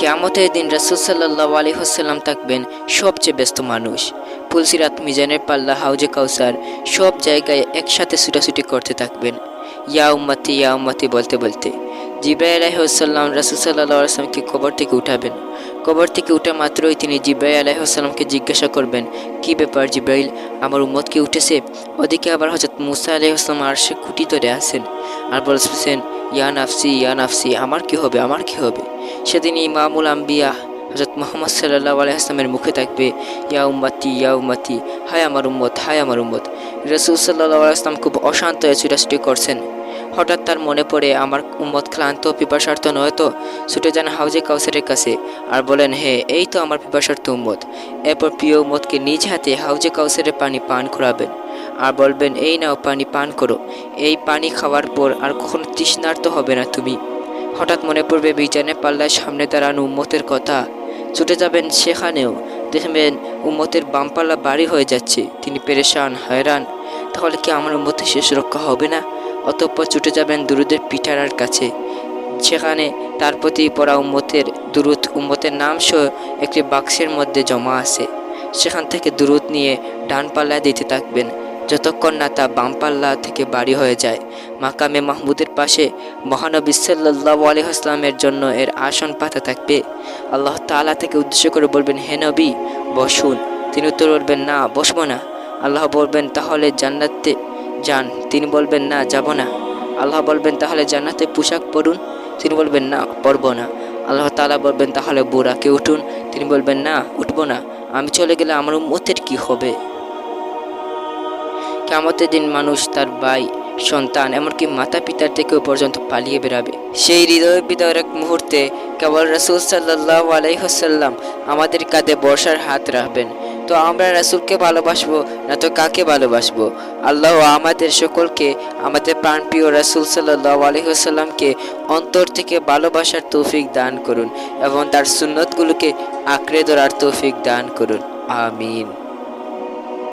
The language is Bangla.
কেয়ামতের দিন রাসুল সাল্লাহ আলী হাসাল্লাম থাকবেন সবচেয়ে ব্যস্ত মানুষ। পুলসিরাত মিজানের পাল্লা হাউজে কাউসার সব জায়গায় একসাথে ছুটাছুটি করতে থাকবেন। ইয়া উম্মাতি ইয়া উম্মাতি বলতে বলতে জিব্রাই আলাইসাল্লাম রাসুল সাল্লাহ আসলামকে কবর থেকে উঠাবেন। কবর থেকে উঠা মাত্রই তিনি জিব্রাই আলাইসাল্লামকে জিজ্ঞাসা করবেন, কি ব্যাপার জিব্রাইল, আমার উম্মত কি উঠেছে? ওদিকে আবার হজরত মুসা আলাইসলাম আর সে খুঁটি ধরে আছেন। আর বলছেন, ইয়া নাফসি ইয়া নাফসি, আমার কি হবে, আমার কি হবে? সেদিন ইমামুল আম্বিয়া হজরত মোহাম্মদ সাল্লাহ আলাইসলামের মুখে থাকবে, ইয়া উম্মাতি ইয়া উম্মাতি, হায় আমার উম্মত, হায় আমার উম্মত। রসুল সাল্লাহ আসলাম খুব অশান্ত ছুটাছুটি করছেন। হঠাৎ তার মনে পড়ে, আমার উম্মত ক্লান্ত, পিপাসার্থ নয় তো? ছুটে যান হাউজে কাউসারের কাছে আর বলেন, হে, এই তো আমার পিপাসার্থ উম্মত। এরপর প্রিয় উম্মতকে নিজ হাতে হাউজে কাউসারের পানি পান করাবেন আর বলবেন, এই নাও পানি পান করো। এই পানি খাওয়ার পর আর কখনো তৃষ্ণার্ত হবে না তুমি। হঠাৎ মনে পড়বে বিজানের পাল্লায় সামনে দাঁড়ানো উম্মতের কথা। ছুটে যাবেন সেখানেও। দেখবেন উম্মতের বামপাল্লা বাড়ি হয়ে যাচ্ছে। তিনি পেরেশান, হয়রান। তাহলে কি আমার উম্মতের শেষ রক্ষা হবে না? অতঃপর ছুটে যাবেন দুরুদের পিঠারার কাছে। সেখানে তার প্রতি পড়া উম্মতের দুরুদ উম্মতের নাম সহ একটি বাক্সের মধ্যে জমা আছে। সেখান থেকে দুরুদ নিয়ে ডান পাল্লায় দিতে থাকবেন। যতক্ষণ না তা বাম পাল্লা থেকে বাড়ি হয়ে যায়, মাকামে মাহমুদের পাশে মহানবী সাল্লাহ আলহামের জন্য এর আসন পাতা থাকবে। আল্লাহ তাআলা থেকে উদ্দেশ্য করে বলবেন, হে নবী, বসুন। তিনি উত্তর বলবেন না, বসবো না। আল্লাহ বলবেন, তাহলে জান্নাতে যান। তিনি বলবেন, না, যাব না। আল্লাহ বলবেন, তাহলে জান্নাতে পোশাক পরুন। তিনি বলবেন, না, পরব না। আল্লাহ তালা বলবেন, তাহলে বুড়াকে উঠুন। তিনি বলবেন, না, উঠবো না। আমি চলে গেলে আমার উম্মতের কি হবে? কেমতের দিন মানুষ তার ভাই, সন্তান, এমনকি মাতা পিতার থেকেও পর্যন্ত পালিয়ে বেরাবে সেই হৃদয় বিদয়ের এক মুহূর্তে কেবল রাসুল সাল্লাহ আলাইহসাল্লাম আমাদের কাঁধে বর্ষার হাত রাখবেন। তো আমরা রাসুলকে ভালোবাসবো, না তো কাকে ভালোবাসবো? আল্লাহ আমাদের সকলকে, আমাদের প্রাণপ্রিয় রাসুল সাল্লাহ আলহিহাসাল্লামকে অন্তর থেকে ভালোবাসার তৌফিক দান করুন এবং তার সুন্নতগুলোকে আঁকড়ে ধরার তৌফিক দান করুন। আমিন।